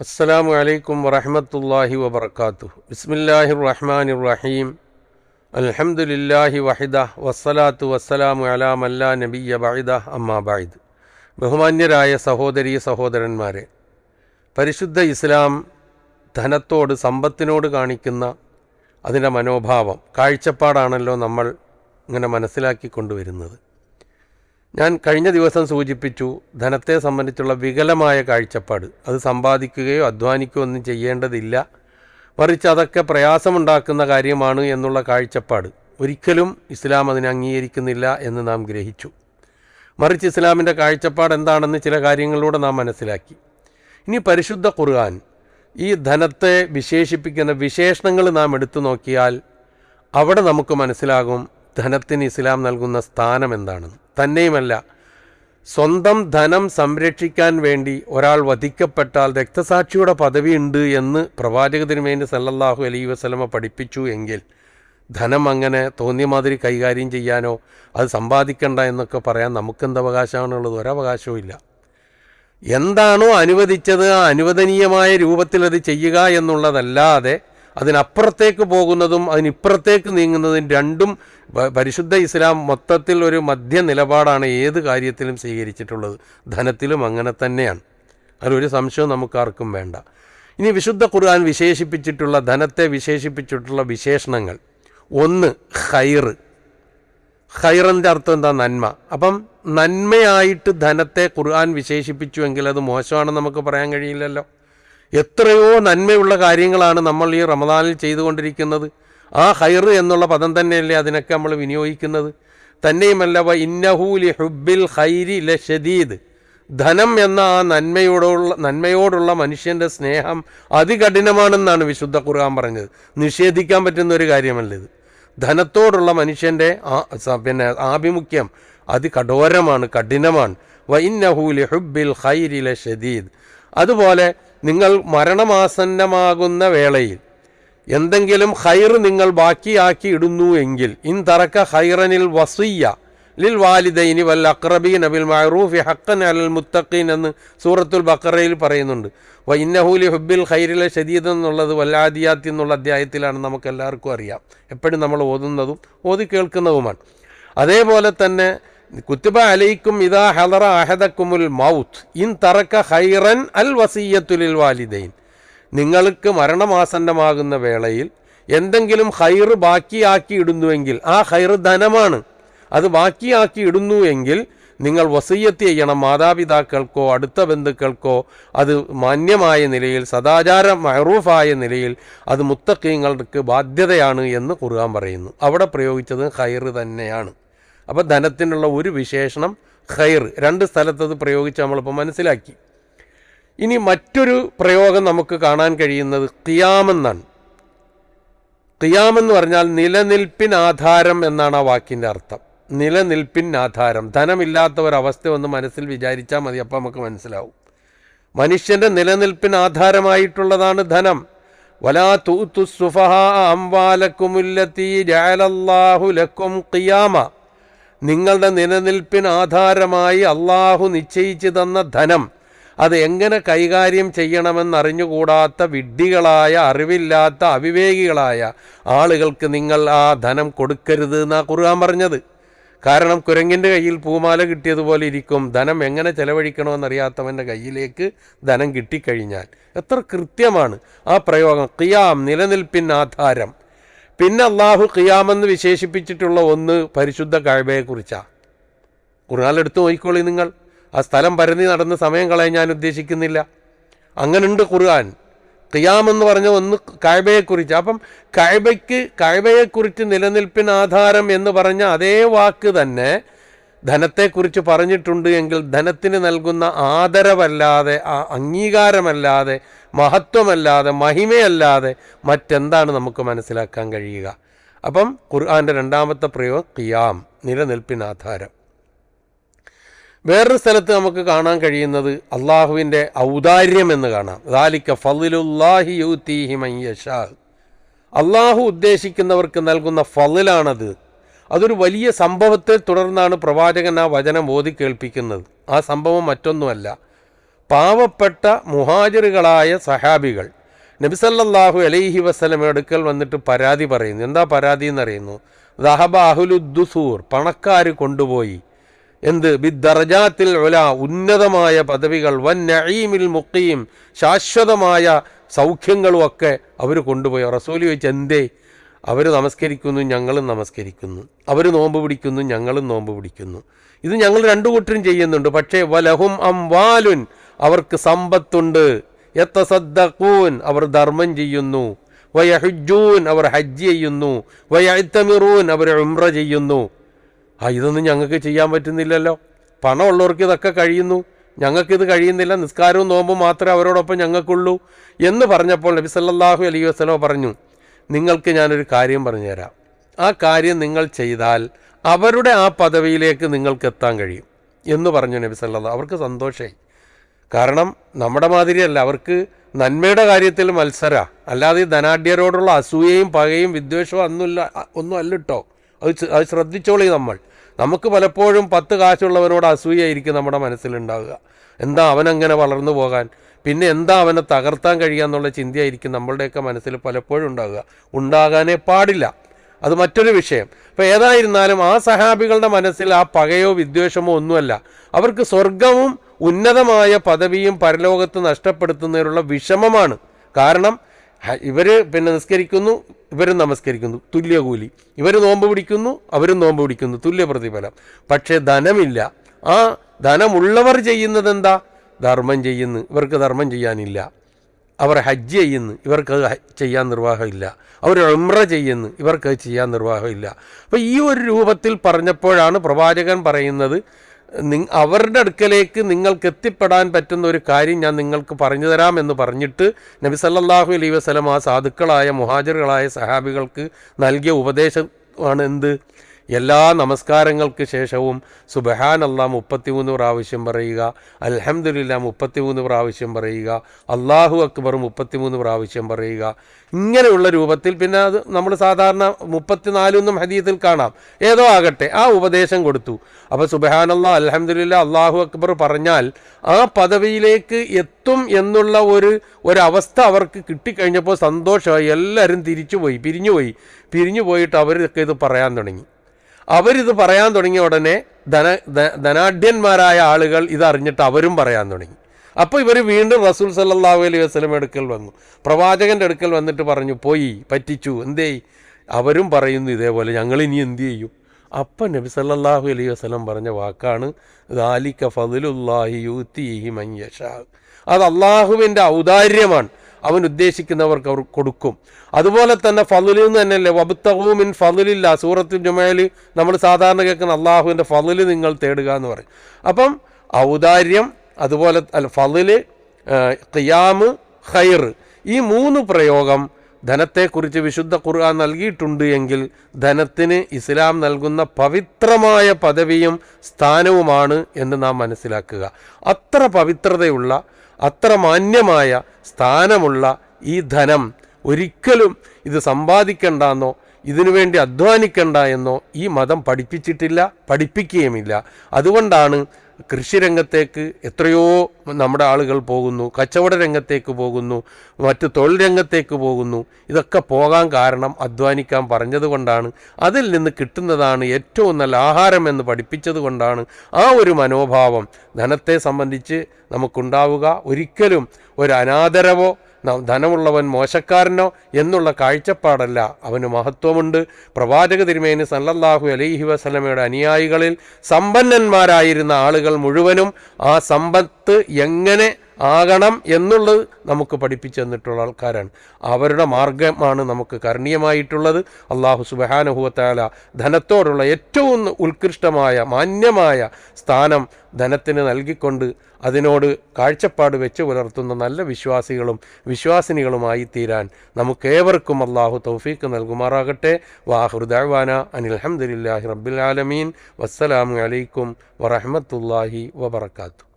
അസ്സലാമു അലൈക്കും വറഹമത്തല്ലാഹി വബർക്കാത്തു ബിസ്മില്ലാഹി റഹ്മാൻ റഹീം അൽഹംദുലില്ലാഹി വഹിദ വസ്സലാത്തു വസ്സലാമു അലാം അല്ലാ നബിയ ബൈദ അമ്മാ ബൈദ് ബഹുമാന്യരായ സഹോദരീ സഹോദരന്മാരെ പരിശുദ്ധ ഇസ്ലാം ധനത്തോട് സമ്പത്തിനോട് കാണിക്കുന്ന അതിന്റെ മനോഭാവം കാഴ്ചപ്പാടാണല്ലോ നമ്മൾ ഇങ്ങനെ മനസ്സിലാക്കി കൊണ്ടുവരുന്നത്. ഞാൻ കഴിഞ്ഞ ദിവസം സൂചിപ്പിച്ചു ധനത്തെ സംബന്ധിച്ചുള്ള വികലമായ കാഴ്ചപ്പാട്. അത് സമ്പാദിക്കുകയോ അധ്വാനിക്കുകയോ ഒന്നും ചെയ്യേണ്ടതില്ല. മറിച്ച് അതൊക്കെ പ്രയാസമുണ്ടാക്കുന്ന കാര്യമാണ് എന്നുള്ള കാഴ്ചപ്പാട്. ഒരിക്കലും ഇസ്ലാം അതിനെ അംഗീകരിക്കുന്നില്ല എന്ന് നാം ഗ്രഹിച്ചു. മറിച്ച് ഇസ്ലാമിന്റെ കാഴ്ചപ്പാട് എന്താണെന്ന് ചില കാര്യങ്ങളിലൂടെ നാം മനസ്സിലാക്കി. ഇനി പരിശുദ്ധ ഖുർആൻ ഈ ധനത്തെ വിശേഷിപ്പിക്കുന്ന വിശേഷണങ്ങൾ നാം എടുത്തു നോക്കിയാൽ അവിടെ നമുക്ക് മനസ്സിലാകും ധനത്തിന് ഇസ്ലാം നൽകുന്ന സ്ഥാനം എന്താണെന്ന്. തന്നെയുമല്ല. സ്വന്തം ധനം സംരക്ഷിക്കാൻ വേണ്ടി ഒരാൾ വധിക്കപ്പെട്ടാൽ രക്തസാക്ഷിയുടെ പദവി ഉണ്ട് എന്ന് പ്രവാചക തിരുമേനി സല്ലല്ലാഹു അലൈ വസ്ലമ പഠിപ്പിച്ചു എങ്കിൽ ധനം അങ്ങനെ തോന്നിയ മാതിരി കൈകാര്യം ചെയ്യാനോ അത് സമ്പാദിക്കണ്ട എന്നൊക്കെ പറയാൻ നമുക്കെന്ത് അവകാശമാണുള്ളത്? ഒരവകാശവും ഇല്ല. എന്താണോ അനുവദിച്ചത് ആ അനുവദനീയമായ രൂപത്തിൽ അത് ചെയ്യുക എന്നുള്ളതല്ലാതെ അതിനപ്പുറത്തേക്ക് പോകുന്നതും അതിനിപ്പുറത്തേക്ക് നീങ്ങുന്നതും രണ്ടും പരിശുദ്ധ ഇസ്ലാം മൊത്തത്തിൽ ഒരു മധ്യ നിലപാടാണ് ഏത് കാര്യത്തിലും സ്വീകരിച്ചിട്ടുള്ളത്. ധനത്തിലും അങ്ങനെ തന്നെയാണ്. അതിലൊരു സംശയവും നമുക്കാർക്കും വേണ്ട. ഇനി വിശുദ്ധ ഖുർആൻ വിശേഷിപ്പിച്ചിട്ടുള്ള ധനത്തെ വിശേഷിപ്പിച്ചിട്ടുള്ള വിശേഷണങ്ങൾ. ഒന്ന് ഹൈർ ഹൈറിന്റെ അർത്ഥം എന്താ? നന്മ. അപ്പം നന്മയായിട്ട് ധനത്തെ ഖുർആൻ വിശേഷിപ്പിച്ചുവെങ്കിൽ അത് മോശമാണെന്ന് നമുക്ക് പറയാൻ കഴിയില്ലല്ലോ. എത്രയോ നന്മയുള്ള കാര്യങ്ങളാണ് നമ്മൾ ഈ റമദാനിൽ ചെയ്തുകൊണ്ടിരിക്കുന്നത്. ആ ഹൈർ എന്നുള്ള പദം തന്നെയല്ലേ അതിനൊക്കെ നമ്മൾ വിനിയോഗിക്കുന്നത്. തന്നെയുമല്ല വ ഇന്നഹൂലി ഹുബിൽ ഹൈരി ല ഷദീദ് ധനം എന്ന ആ നന്മയോടുള്ള നന്മയോടുള്ള മനുഷ്യന്റെ സ്നേഹം അതികഠിനമാണെന്നാണ് വിശുദ്ധ ഖുർആൻ പറഞ്ഞത്. നിഷേധിക്കാൻ പറ്റുന്ന ഒരു കാര്യമല്ല ഇത്. ധനത്തോടുള്ള മനുഷ്യന്റെ പിന്നെ ആഭിമുഖ്യം അതികഠോരമാണ് കഠിനമാണ്. വ ഇന്നഹൂലി ഹുബിൽ ഹൈരി ല ഷദീദ് അതുപോലെ നിങ്ങൾ മരണമാസന്നമാകുന്ന വേളയിൽ എന്തെങ്കിലും ഹൈർ നിങ്ങൾ ബാക്കിയാക്കി ഇടുന്നു എങ്കിൽ ഇൻ തറക്ക ഹൈറനിൽ വസിയ ലിൽ വാലിദൈനി വൽ അക്രബീൻ അബിൽ മഅറൂഫി ഹക്കൻ അലൽ മുത്തഖീൻ എന്ന് സൂറത്തുൽ ബക്കറയിൽ പറയുന്നുണ്ട്. വ ഇന്നഹൂലി ഹുബിൽ ഖൈറിലെ ഷദീദ് എന്നുള്ളത് വല്ലാദിയാത്തി എന്നുള്ള അധ്യായത്തിലാണ് നമുക്ക് എല്ലാവർക്കും അറിയാം. എപ്പോഴും നമ്മൾ ഓതുന്നതും ഓതി കേൾക്കുന്നതുമാണ്. അതേപോലെ തന്നെ കുത്തുബ അലൈക്കും ഇതാ ഹലറ അഹദക്കുമുൽ മൗത്ത് ഇൻ തറക്ക ഹൈറൻ അൽ വസീയത്തുലിൽ വാലിദൈൻ. നിങ്ങൾക്ക് മരണമാസന്നമാകുന്ന വേളയിൽ എന്തെങ്കിലും ഹൈറ് ബാക്കിയാക്കി ഇടുന്നുവെങ്കിൽ ആ ഹൈറ് ധനമാണ്. അത് ബാക്കിയാക്കി ഇടുന്നു എങ്കിൽ നിങ്ങൾ വസീയത്ത് ചെയ്യണം. മാതാപിതാക്കൾക്കോ അടുത്ത ബന്ധുക്കൾക്കോ അത് മാന്യമായ നിലയിൽ സദാചാര മഹറൂഫായ നിലയിൽ അത് മുത്തക്കീങ്ങൾക്ക് ബാധ്യതയാണ് എന്ന് ഖുർആൻ പറയുന്നു. അവിടെ പ്രയോഗിച്ചത് ഹൈറ് തന്നെയാണ്. അപ്പോൾ ധനത്തിനുള്ള ഒരു വിശേഷണം ഖൈർ. രണ്ട് സ്ഥലത്തത് പ്രയോഗിച്ച് നമ്മളിപ്പോൾ മനസ്സിലാക്കി. ഇനി മറ്റൊരു പ്രയോഗം നമുക്ക് കാണാൻ കഴിയുന്നത് ഖിയാമെന്നാണ്. ഖിയാമെന്ന് പറഞ്ഞാൽ നിലനിൽപ്പിൻ ആധാരം എന്നാണ് ആ വാക്കിന്റെ അർത്ഥം. നിലനിൽപ്പിൻ ആധാരം. ധനമില്ലാത്ത ഒരവസ്ഥ ഒന്ന് മനസ്സിൽ വിചാരിച്ചാൽ മതി അപ്പം നമുക്ക് മനസ്സിലാവും. മനുഷ്യന്റെ നിലനിൽപ്പിന് ആധാരമായിട്ടുള്ളതാണ് ധനം. വലാ തൂത്തു സുഫഹ അംവാലക്കുമുല്ലത്തി ജഅലല്ലാഹു ലക്കും ഖിയാമ. നിങ്ങളുടെ നിലനിൽപ്പിന് ആധാരമായി അള്ളാഹു നിശ്ചയിച്ചു തന്ന ധനം. അത് എങ്ങനെ കൈകാര്യം ചെയ്യണമെന്നറിഞ്ഞുകൂടാത്ത വിഡ്ഢികളായ അറിവില്ലാത്ത അവിവേകികളായ ആളുകൾക്ക് നിങ്ങൾ ആ ധനം കൊടുക്കരുത് എന്നാ കുറുകാൻ പറഞ്ഞത്. കാരണം കുരങ്ങിന്റെ കയ്യിൽ പൂമാല കിട്ടിയതുപോലെ ഇരിക്കും. ധനം എങ്ങനെ ചെലവഴിക്കണമെന്നറിയാത്തവന്റെ കയ്യിലേക്ക് ധനം കിട്ടിക്കഴിഞ്ഞാൽ. എത്ര കൃത്യമാണ് ആ പ്രയോഗം. ഖിയാം നിലനിൽപ്പിൻ ആധാരം. പിന്നെ അള്ളാഹു ഖിയാമെന്ന് വിശേഷിപ്പിച്ചിട്ടുള്ള ഒന്ന് പരിശുദ്ധ കഴിവയെക്കുറിച്ചാണ് ഖുർആാനെടുത്ത് നോക്കിക്കോളി നിങ്ങൾ. ആ സ്ഥലം പരതി നടന്ന് സമയം കളയാൻ ഞാൻ ഉദ്ദേശിക്കുന്നില്ല. അങ്ങനുണ്ട് ഖുർആൻ. ഖിയാമെന്ന് പറഞ്ഞ ഒന്ന് കാഴ്ബയെക്കുറിച്ച് അപ്പം കാഴ്ബയ്ക്ക് കാഴ്ബയെക്കുറിച്ച് നിലനിൽപ്പിന് ആധാരം എന്ന് പറഞ്ഞ അതേ വാക്ക് തന്നെ ധനത്തെക്കുറിച്ച് പറഞ്ഞിട്ടുണ്ട് എങ്കിൽ ധനത്തിന് നൽകുന്ന ആദരവല്ലാതെ ആ അംഗീകാരമല്ലാതെ മഹത്വമല്ലാതെ മഹിമയല്ലാതെ മറ്റെന്താണ് നമുക്ക് മനസ്സിലാക്കാൻ കഴിയുക? അപ്പം ഖുർആാന്റെ രണ്ടാമത്തെ പ്രയോഗം ഖിയാം നിലനിൽപ്പിന് ആധാരം. വേറൊരു സ്ഥലത്ത് നമുക്ക് കാണാൻ കഴിയുന്നത് അള്ളാഹുവിന്റെ ഔദാര്യം എന്ന് കാണാം. ദാലിക്ക ഫലിലുല്ലാഹി യൂത്തീഹി മയ്യഷാ അള്ളാഹു ഉദ്ദേശിക്കുന്നവർക്ക് നൽകുന്ന ഫലിലാണത്. അതൊരു വലിയ സംഭവത്തെ തുടർന്നാണ് പ്രവാചകൻ ആ വചനം ഓതി കേൾപ്പിക്കുന്നത്. ആ സംഭവം മറ്റൊന്നുമല്ല. പാവപ്പെട്ട മുഹാജറുകളായ സഹാബികൾ നബിസല്ലാഹു അലൈഹി വസ്ലം എടുക്കൽ വന്നിട്ട് പരാതി പറയുന്നു. എന്താ പരാതി എന്നറിയുന്നു? ദഹബ അഹുലുദ്ദുസൂർ പണക്കാർ കൊണ്ടുപോയി. എന്ത്? ബിദ്ദർജാത്തിൽ ഒല ഉന്നതമായ പദവികൾ വൻ നഈമിൽ മുക്കീം ശാശ്വതമായ സൗഖ്യങ്ങളും ഒക്കെ അവർ കൊണ്ടുപോയി. റസൂലി ചോദിച്ചു എന്തേ? അവർ നമസ്കരിക്കുന്നു ഞങ്ങളും നമസ്കരിക്കുന്നു. അവർ നോമ്പ് പിടിക്കുന്നു ഞങ്ങളും നോമ്പ് പിടിക്കുന്നു. ഇത് ഞങ്ങൾ രണ്ടു കൂട്ടരും ചെയ്യുന്നുണ്ട്. പക്ഷേ വലഹും അം വാലുൻ അവർക്ക് സമ്പത്തുണ്ട്. യത്തസദ്ദഖൂൻ അവർ ധർമ്മം ചെയ്യുന്നു. വയഹുജൂൻ അവർ ഹജ്ജ് ചെയ്യുന്നു. വയത്തമിറൂൻ അവർ ഉംറ ചെയ്യുന്നു. ആ ഇതൊന്നും ഞങ്ങൾക്ക് ചെയ്യാൻ പറ്റുന്നില്ലല്ലോ. പണമുള്ളവർക്ക് ഇതൊക്കെ കഴിയുന്നു. ഞങ്ങൾക്കിത് കഴിയുന്നില്ല. നിസ്കാരവും നോമ്പും മാത്രമേ അവരോടൊപ്പം ഞങ്ങൾക്കുള്ളൂ എന്ന് പറഞ്ഞപ്പോൾ നബി സല്ലല്ലാഹു അലൈഹി പറഞ്ഞു നിങ്ങൾക്ക് ഞാനൊരു കാര്യം പറഞ്ഞുതരാം. ആ കാര്യം നിങ്ങൾ ചെയ്താൽ അവരുടെ ആ പദവിയിലേക്ക് നിങ്ങൾക്ക് എത്താൻ കഴിയും എന്ന് പറഞ്ഞു നബി സല്ലല്ലാഹു അവർക്ക് സന്തോഷമായി കാരണം നമ്മുടെ മാതിരിയല്ല അവർക്ക് നന്മയുടെ കാര്യത്തിൽ മത്സര. അല്ലാതെ ഈ ധനാഢ്യരോടുള്ള അസൂയയും പകയും വിദ്വേഷവും അന്നുമില്ല ഒന്നും അല്ല കേട്ടോ അത് അത് ശ്രദ്ധിച്ചോളി നമ്മൾ. നമുക്ക് പലപ്പോഴും പത്ത് കാശുള്ളവനോട് അസൂയായിരിക്കും നമ്മുടെ മനസ്സിലുണ്ടാവുക. എന്താ അവനങ്ങനെ വളർന്നു പോകാൻ? പിന്നെ എന്താ അവനെ തകർത്താൻ കഴിയുക കഴിയാന്നുള്ള ചിന്തയായിരിക്കും നമ്മളുടെയൊക്കെ മനസ്സിൽ പലപ്പോഴും ഉണ്ടാവുക. ഉണ്ടാകാനേ പാടില്ല. അത് മറ്റൊരു വിഷയം. അപ്പോൾ ഏതായിരുന്നാലും ആ സഹാബികളുടെ മനസ്സിൽ ആ പകയോ വിദ്വേഷമോ ഒന്നുമല്ല. അവർക്ക് സ്വർഗവും ഉന്നതമായ പദവിയും പരലോകത്ത് നഷ്ടപ്പെടുത്തുന്നതിനുള്ള വിഷമമാണ്. കാരണം ഇവർ പിന്നെ നിസ്കരിക്കുന്നു ഇവരും നമസ്കരിക്കുന്നു. തുല്യ കൂലി ഇവർ നോമ്പ് പിടിക്കുന്നു അവരും നോമ്പ് പിടിക്കുന്നു. തുല്യ പ്രതിഫലം. പക്ഷേ ധനമില്ല. ആ ധനമുള്ളവർ ചെയ്യുന്നത് എന്താ ധർമ്മം ചെയ്യുന്നു. ഇവർക്ക് ധർമ്മം ചെയ്യാനില്ല. അവർ ഹജ്ജ് ചെയ്യുന്നു. ഇവർക്ക് ചെയ്യാൻ നിർവാഹമില്ല. അവർ ഉംറ ചെയ്യുന്നു. ഇവർക്ക് ചെയ്യാൻ നിർവാഹമില്ല. അപ്പോൾ ഈ ഒരു രൂപത്തിൽ പറഞ്ഞപ്പോഴാണ് പ്രവാചകൻ പറയുന്നത് അവരുടെ അടുക്കലേക്ക് നിങ്ങൾക്ക് എത്തിപ്പെടാൻ പറ്റുന്ന ഒരു കാര്യം ഞാൻ നിങ്ങൾക്ക് പറഞ്ഞു തരാം എന്ന് പറഞ്ഞിട്ട് നബി സല്ലാഹു അലൈ വസ്ലം ആ സാധുക്കളായ മുഹാജറുകളായ സഹാബികൾക്ക് നൽകിയ ഉപദേശമാണ് എന്ത്? എല്ലാ നമസ്കാരങ്ങൾക്ക് ശേഷവും സുബഹാൻ അല്ലാ മുപ്പത്തിമൂന്ന് പ്രാവശ്യം പറയുക അൽഹംദുലില്ല മുപ്പത്തിമൂന്ന് പ്രാവശ്യം പറയുക അള്ളാഹു അക്ബർ മുപ്പത്തിമൂന്ന് പ്രാവശ്യം പറയുക. ഇങ്ങനെയുള്ള രൂപത്തിൽ പിന്നെ അത് നമ്മൾ സാധാരണ മുപ്പത്തിനാലൊന്നും ഹദീത്തിൽ കാണാം. ഏതോ ആകട്ടെ ആ ഉപദേശം കൊടുത്തു. അപ്പോൾ സുബഹാൻ അല്ലാ അലഹമുല്ല അള്ളാഹു അക്ബർ പറഞ്ഞാൽ ആ പദവിയിലേക്ക് എത്തും എന്നുള്ള ഒരു ഒരവസ്ഥ അവർക്ക് കിട്ടിക്കഴിഞ്ഞപ്പോൾ സന്തോഷമായി. എല്ലാവരും തിരിച്ചുപോയി പിരിഞ്ഞുപോയി. പിരിഞ്ഞു പോയിട്ട് അവരൊക്കെ ഇത് പറയാൻ തുടങ്ങി. അവരിത് പറയാൻ തുടങ്ങിയ ഉടനെ ധന ധനാഢ്യന്മാരായ ആളുകൾ ഇതറിഞ്ഞിട്ട് അവരും പറയാൻ തുടങ്ങി. അപ്പോൾ ഇവർ വീണ്ടും റസൂൽ സല്ലാഹു അലൈഹി വസ്ലം എടുക്കൽ വന്നു. പ്രവാചകന്റെ അടുക്കൽ വന്നിട്ട് പറഞ്ഞു പോയി പറ്റിച്ചു എന്തേ അവരും പറയുന്നു ഇതേപോലെ ഞങ്ങൾ ഇനി എന്ത് ചെയ്യും? അപ്പം നബി സല്ലാഹു അലൈഹി വസ്ലം പറഞ്ഞ വാക്കാണ് ദാലിക്ക ഫതിലുല്ലാഹി യൂത്തിഹി മൻ യശാ. അത് അള്ളാഹുവിന്റെ ഔദാര്യമാണ്. അവൻ ഉദ്ദേശിക്കുന്നവർക്ക് അവർ കൊടുക്കും. അതുപോലെ തന്നെ ഫലുലിൽ നിന്ന് തന്നെയല്ലേ? വബുത്തഹൂമിൻ ഫലുലില്ല. സൂറത്ത് ജുമയിൽ നമ്മൾ സാധാരണ കേൾക്കുന്ന അള്ളാഹുവിന്റെ ഫലിൽ നിങ്ങൾ തേടുക എന്ന് പറയും. അപ്പം ഔദാര്യം അതുപോലെ അല്ല ഫലുൽ ഖിയാമ് ഖൈർ ഈ മൂന്ന് പ്രയോഗം ധനത്തെക്കുറിച്ച് വിശുദ്ധ ഖുർആൻ നൽകിയിട്ടുണ്ട് എങ്കിൽ ധനത്തിന് ഇസ്ലാം നൽകുന്ന പവിത്രമായ പദവിയും സ്ഥാനവുമാണ് എന്ന് നാം മനസ്സിലാക്കുക. അത്ര പവിത്രതയുള്ള അത്ര മാന്യമായ സ്ഥാനമുള്ള ഈ ധനം ഒരിക്കലും ഇത് സമ്പാദിക്കണ്ടെന്നോ ഇതിനു വേണ്ടി അധ്വാനിക്കണ്ട എന്നോ ഈ മതം പഠിപ്പിച്ചിട്ടില്ല പഠിപ്പിക്കുകയുമില്ല. അതുകൊണ്ടാണ് കൃഷിരംഗത്തേക്ക് എത്രയോ നമ്മുടെ ആളുകൾ പോകുന്നു കച്ചവട രംഗത്തേക്ക് പോകുന്നു മറ്റ് തൊഴിൽ രംഗത്തേക്ക് പോകുന്നു. ഇതൊക്കെ പോകാൻ കാരണം അധ്വാനിക്കാൻ പറഞ്ഞതുകൊണ്ടാണ് അതിൽ നിന്ന് കിട്ടുന്നതാണ് ഏറ്റവും നല്ല ആഹാരം എന്ന് പഠിപ്പിച്ചത് കൊണ്ടാണ് ആ ഒരു മനോഭാവം. ധനത്തെ സംബന്ധിച്ച് നമുക്കുണ്ടാവുക. ഒരിക്കലും ഒരു അനാദരവോ ധനമുള്ളവൻ മോശക്കാരനോ എന്നുള്ള കാഴ്ചപ്പാടല്ല. അവന് മഹത്വമുണ്ട്. പ്രവാചക തിരുമേനി സല്ലല്ലാഹു അലൈഹി വസല്ലമയുടെ അനുയായികളിൽ സമ്പന്നന്മാരായിരുന്ന ആളുകൾ മുഴുവനും ആ സമ്പത്ത് എങ്ങനെ ആകണം എന്നുള്ളത് നമുക്ക് പഠിപ്പിച്ചു തന്നിട്ടുള്ള ആൾക്കാരാണ്. അവരുടെ മാർഗമാണ് നമുക്ക് കരണീയമായിട്ടുള്ളത്. അള്ളാഹു സുബഹാനുഭവത്താല ധനത്തോടുള്ള ഏറ്റവും ഉത്കൃഷ്ടമായ മാന്യമായ സ്ഥാനം ധനത്തിന് നൽകിക്കൊണ്ട് അതിനോട് കാഴ്ചപ്പാട് വെച്ച് പുലർത്തുന്ന നല്ല വിശ്വാസികളും വിശ്വാസിനികളുമായി തീരാൻ നമുക്കേവർക്കും അള്ളാഹു തൗഫീക്ക് നൽകുമാറാകട്ടെ. വാഹൃദാന അനിൽ അഹമ്മദില്ലാഹി റബ്ബിൽ ആലമീൻ. വസ്സലാമു അലൈക്കും വറഹമത്തല്ലാഹി വബർക്കാത്തു